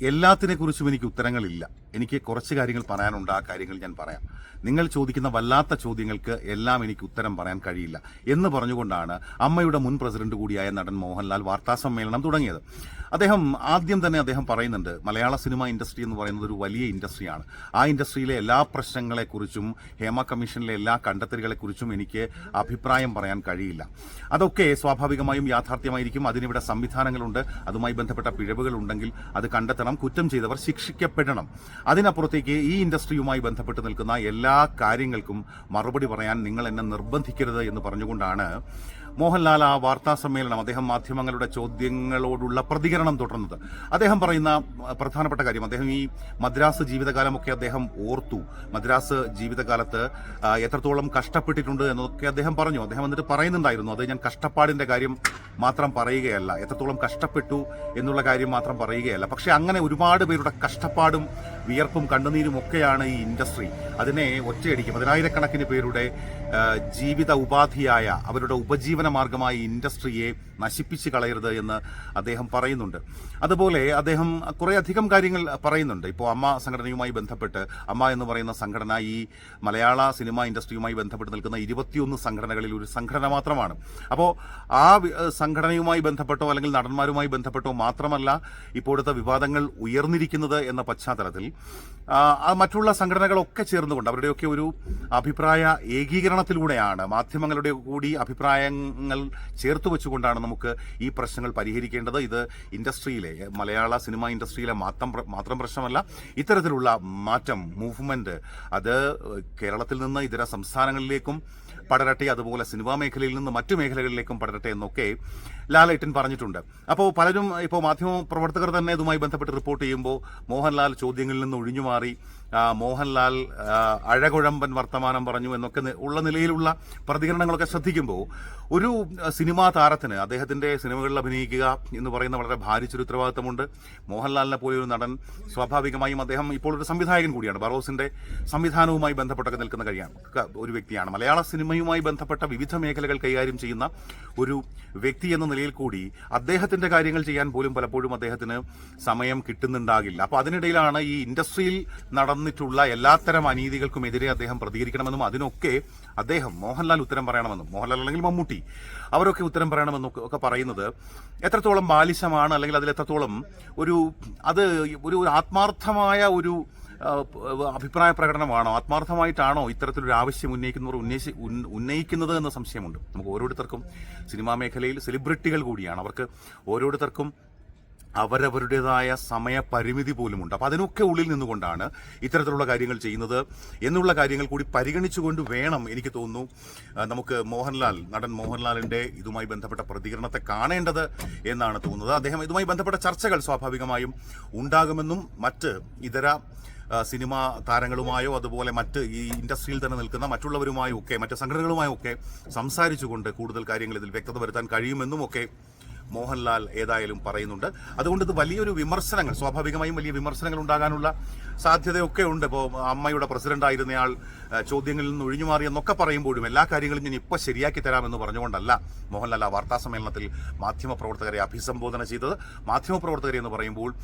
എല്ലാത്തിനെ കുറിച്ചും എനിക്ക് ഉത്തരങ്ങളില്ല. എനിക്ക് കുറച്ച് കാര്യങ്ങൾ പറയാനുണ്ട്. ആ കാര്യങ്ങൾ ഞാൻ പറയാം. നിങ്ങൾ ചോദിക്കുന്ന വല്ലാത്ത ചോദ്യങ്ങൾക്ക് എല്ലാം എനിക്ക് ഉത്തരം പറയാൻ കഴിയില്ല എന്ന് പറഞ്ഞുകൊണ്ടാണ് അമ്മയുടെ മുൻ പ്രസിഡന്റ് കൂടിയായ നടൻ മോഹൻലാൽ വാർത്താസമ്മേളനം തുടങ്ങിയത്. അദ്ദേഹം ആദ്യം തന്നെ അദ്ദേഹം പറയുന്നുണ്ട് മലയാള സിനിമ ഇൻഡസ്ട്രി എന്ന് പറയുന്നത് ഒരു വലിയ ഇൻഡസ്ട്രിയാണ്. ആ ഇൻഡസ്ട്രിയിലെ എല്ലാ പ്രശ്നങ്ങളെക്കുറിച്ചും ഹേമ കമ്മീഷനിലെ എല്ലാ കണ്ടെത്തലുകളെക്കുറിച്ചും എനിക്ക് അഭിപ്രായം പറയാൻ കഴിയില്ല. അതൊക്കെ സ്വാഭാവികമായും യാഥാർത്ഥ്യമായിരിക്കും. അതിനിവിടെ സംവിധാനങ്ങളുണ്ട്. അതുമായി ബന്ധപ്പെട്ട പിഴവുകൾ ഉണ്ടെങ്കിൽ അത് കണ്ടെത്തണം. കുറ്റം ചെയ്തവർ ശിക്ഷിക്കപ്പെടണം. അതിനപ്പുറത്തേക്ക് ഈ ഇൻഡസ്ട്രിയുമായി ബന്ധപ്പെട്ട് നിൽക്കുന്ന എല്ലാ കാര്യങ്ങൾക്കും മറുപടി പറയാൻ നിങ്ങൾ എന്നെ നിർബന്ധിക്കരുത് എന്ന് പറഞ്ഞുകൊണ്ടാണ് മോഹൻലാൽ ആ വാർത്താ സമ്മേളനം അദ്ദേഹം മാധ്യമങ്ങളുടെ ചോദ്യങ്ങളോടുള്ള പ്രതികരണം തുടർന്നത്. അദ്ദേഹം പറയുന്ന പ്രധാനപ്പെട്ട കാര്യം. അദ്ദേഹം ഈ മദ്രാസ് ജീവിതകാലമൊക്കെ അദ്ദേഹം ഓർത്തു. മദ്രാസ് ജീവിതകാലത്ത് എത്രത്തോളം കഷ്ടപ്പെട്ടിട്ടുണ്ട് എന്നൊക്കെ അദ്ദേഹം പറഞ്ഞു. അദ്ദേഹം എന്നിട്ട് പറയുന്നുണ്ടായിരുന്നു അത് ഞാൻ കഷ്ടപ്പാടിന്റെ കാര്യം മാത്രം പറയുകയല്ല. എത്രത്തോളം കഷ്ടപ്പെട്ടു എന്നുള്ള കാര്യം മാത്രം പറയുകയല്ല. പക്ഷെ അങ്ങനെ ഒരുപാട് പേരുടെ കഷ്ടപ്പാടും വിയർപ്പും കണ്ണുനീരും ഒക്കെയാണ് ഈ ഇൻഡസ്ട്രി. അതിനെ ഒറ്റയടിക്കും. പതിനായിരക്കണക്കിന് പേരുടെ ജീവിത ഉപാധിയായ അവരുടെ ഉപജീവന മാർഗമായ ഇൻഡസ്ട്രിയെ നശിപ്പിച്ച് കളയരുത് എന്ന് അദ്ദേഹം പറയുന്നുണ്ട്. അതുപോലെ അദ്ദേഹം കുറേ അധികം കാര്യങ്ങൾ പറയുന്നുണ്ട്. ഇപ്പോൾ അമ്മ സംഘടനയുമായി ബന്ധപ്പെട്ട് അമ്മ എന്ന് പറയുന്ന സംഘടന ഈ മലയാള സിനിമ ഇൻഡസ്ട്രിയുമായി ബന്ധപ്പെട്ട് നിൽക്കുന്ന ഇരുപത്തിയൊന്ന് സംഘടനകളിൽ ഒരു സംഘടന മാത്രമാണ്. അപ്പോൾ ആ സംഘടനയുമായി ബന്ധപ്പെട്ടോ അല്ലെങ്കിൽ നടന്മാരുമായി ബന്ധപ്പെട്ടോ മാത്രമല്ല ഇപ്പോഴത്തെ വിവാദങ്ങൾ ഉയർന്നിരിക്കുന്നത് എന്ന പശ്ചാത്തലത്തിൽ മറ്റുള്ള സംഘടനകളൊക്കെ ചേർന്നുകൊണ്ട് അവരുടെയൊക്കെ ഒരു അഭിപ്രായ ഏകീകരണത്തിലൂടെയാണ് മാധ്യമങ്ങളുടെ കൂടി അഭിപ്രായങ്ങൾ ചേർത്ത് വെച്ചുകൊണ്ടാണ് നമുക്ക് ഈ പ്രശ്നങ്ങൾ പരിഹരിക്കേണ്ടത്. ഇത് ഇൻഡസ്ട്രിയിലെ മലയാള സിനിമ ഇൻഡസ്ട്രിയിലെ മാത്രം മാത്രം പ്രശ്നമല്ല ഇത്തരത്തിലുള്ള മാറ്റം മൂവ്മെന്റ് അത് കേരളത്തിൽ നിന്ന് ഇതര സംസ്ഥാനങ്ങളിലേക്കും പടരട്ടെ അതുപോലെ സിനിമാ മേഖലയിൽ നിന്ന് മറ്റു മേഖലകളിലേക്കും പടരട്ടെ എന്നൊക്കെ ലാലേട്ടൻ പറഞ്ഞിട്ടുണ്ട്. അപ്പോൾ പലരും ഇപ്പോൾ മാധ്യമ പ്രവർത്തകർ തന്നെ ഇതുമായി ബന്ധപ്പെട്ട് റിപ്പോർട്ട് ചെയ്യുമ്പോൾ മോഹൻലാൽ ചോദ്യങ്ങളിൽ നിന്ന് ഒഴിഞ്ഞുമാറി മോഹൻലാൽ അഴകുഴമ്പൻ വർത്തമാനം പറഞ്ഞു എന്നൊക്കെ ഉള്ള നിലയിലുള്ള പ്രതികരണങ്ങളൊക്കെ ശ്രദ്ധിക്കുമ്പോൾ ഒരു സിനിമാ താരത്തിന് അദ്ദേഹത്തിന്റെ സിനിമകളിൽ അഭിനയിക്കുക എന്ന് പറയുന്ന വളരെ ഭാരിച്ചൊരു ഉത്തരവാദിത്തമുണ്ട്. മോഹൻലാലിനെ പോലെ ഒരു നടൻ സ്വാഭാവികമായും അദ്ദേഹം ഇപ്പോൾ ഒരു സംവിധായകൻ കൂടിയാണ്. ബറോസിന്റെ സംവിധാനവുമായി ബന്ധപ്പെട്ടൊക്കെ നിൽക്കുന്ന കഴിയാണ് ഒരു വ്യക്തിയാണ്. മലയാള സിനിമയുമായി ബന്ധപ്പെട്ട വിവിധ മേഖലകൾ കൈകാര്യം ചെയ്യുന്ന ഒരു വ്യക്തി എന്ന നിലയിൽ കൂടി അദ്ദേഹത്തിന്റെ കാര്യങ്ങൾ ചെയ്യാൻ പോലും പലപ്പോഴും അദ്ദേഹത്തിന് സമയം കിട്ടുന്നുണ്ടാകില്ല. അപ്പോൾ അതിനിടയിലാണ് ഈ ഇൻഡസ്ട്രിയിൽ നടന്നിട്ടുള്ള എല്ലാത്തരം അനീതികൾക്കുമെതിരെ അദ്ദേഹം പ്രതികരിക്കണമെന്നും അതിനൊക്കെ അദ്ദേഹം മോഹൻലാൽ ഉത്തരം പറയണമെന്നും മോഹൻലാൽ അല്ലെങ്കിൽ മമ്മൂട്ടി അവരൊക്കെ ഉത്തരം പറയണമെന്നും ഒക്കെ- പറയുന്നത് എത്രത്തോളം ബാലിശമാണ് അല്ലെങ്കിൽ അതിൽ എത്രത്തോളം ഒരു അത് ഒരു ആത്മാർത്ഥമായ ഒരു അഭിപ്രായ പ്രകടനമാണോ? ആത്മാർത്ഥമായിട്ടാണോ ഇത്തരത്തിലൊരു ആവശ്യം ഉന്നയിക്കുന്നവർ ഉന്നയിച്ച് ഉന്ന- ഉന്നയിക്കുന്നത് എന്ന സംശയമുണ്ട്. നമുക്ക് ഓരോരുത്തർക്കും സിനിമാ മേഖലയിൽ സെലിബ്രിറ്റികൾ കൂടിയാണ്. അവർക്ക് ഓരോരുത്തർക്കും അവരവരുടേതായ സമയപരിമിതി പോലുമുണ്ട്. അപ്പം അതിനൊക്കെ ഉള്ളിൽ നിന്നുകൊണ്ടാണ് ഇത്തരത്തിലുള്ള കാര്യങ്ങൾ ചെയ്യുന്നത് എന്നുള്ള കാര്യങ്ങൾ കൂടി പരിഗണിച്ചുകൊണ്ട് വേണം എനിക്ക് തോന്നുന്നു നമുക്ക് മോഹൻലാൽ നടൻ മോഹൻലാലിന്റെ ഇതുമായി ബന്ധപ്പെട്ട പ്രതികരണത്തെ കാണേണ്ടത് എന്നാണ് തോന്നുന്നത്. അദ്ദേഹം ഇതുമായി ബന്ധപ്പെട്ട ചർച്ചകൾ സ്വാഭാവികമായും ഉണ്ടാകുമെന്നും മറ്റ് ഇതര സിനിമാ താരങ്ങളുമായോ അതുപോലെ മറ്റ് ഈ ഇൻഡസ്ട്രിയിൽ തന്നെ നിൽക്കുന്ന മറ്റുള്ളവരുമായോ ഒക്കെ മറ്റ് സംഘടനകളുമായോ ഒക്കെ സംസാരിച്ചുകൊണ്ട് കൂടുതൽ കാര്യങ്ങൾ ഇതിൽ വ്യക്തത വരുത്താൻ കഴിയുമെന്നും ഒക്കെ മോഹൻലാൽ ഏതായാലും പറയുന്നുണ്ട്. അതുകൊണ്ട് ഇത് വലിയൊരു വിമർശനങ്ങൾ സ്വാഭാവികമായും വലിയ വിമർശനങ്ങൾ ഉണ്ടാകാനുള്ള സാധ്യതയൊക്കെ ഉണ്ട്. ഇപ്പോൾ അമ്മയുടെ പ്രസിഡന്റ് ആയിരുന്നയാൾ ചോദ്യങ്ങളിൽ നിന്ന് ഒഴിഞ്ഞു മാറി എന്നൊക്കെ പറയുമ്പോഴും എല്ലാ കാര്യങ്ങളും ഞാൻ ഇപ്പോൾ ശരിയാക്കി തരാമെന്ന് പറഞ്ഞുകൊണ്ടല്ല മോഹൻലാൽ വാർത്താ സമ്മേളനത്തിൽ മാധ്യമപ്രവർത്തകരെ അഭിസംബോധന ചെയ്തത്. മാധ്യമപ്രവർത്തകരെ എന്ന് പറയുമ്പോൾ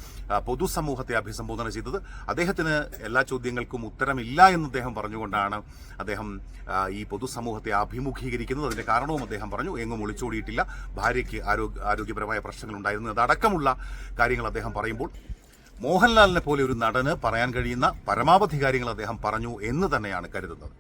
പൊതുസമൂഹത്തെ അഭിസംബോധന ചെയ്തത്. അദ്ദേഹത്തിന് എല്ലാ ചോദ്യങ്ങൾക്കും ഉത്തരമില്ല എന്ന് അദ്ദേഹം പറഞ്ഞുകൊണ്ടാണ് അദ്ദേഹം ഈ പൊതുസമൂഹത്തെ അഭിമുഖീകരിക്കുന്നത്. അതിന്റെ കാരണവും അദ്ദേഹം പറഞ്ഞു. എങ്ങും ഒളിച്ചോടിയിട്ടില്ല. ഭാര്യയ്ക്ക് ആരോഗ്യ ആരോഗ്യപരമായ പ്രശ്നങ്ങൾ ഉണ്ടായിരുന്നു അതടക്കമുള്ള കാര്യങ്ങൾ അദ്ദേഹം പറയുമ്പോൾ മോഹൻലാലിനെ പോലെ ഒരു നടന് പറയാൻ കഴിയുന്ന പരമാവധി കാര്യങ്ങൾ അദ്ദേഹം പറഞ്ഞു എന്ന് തന്നെയാണ് കരുതുന്നത്.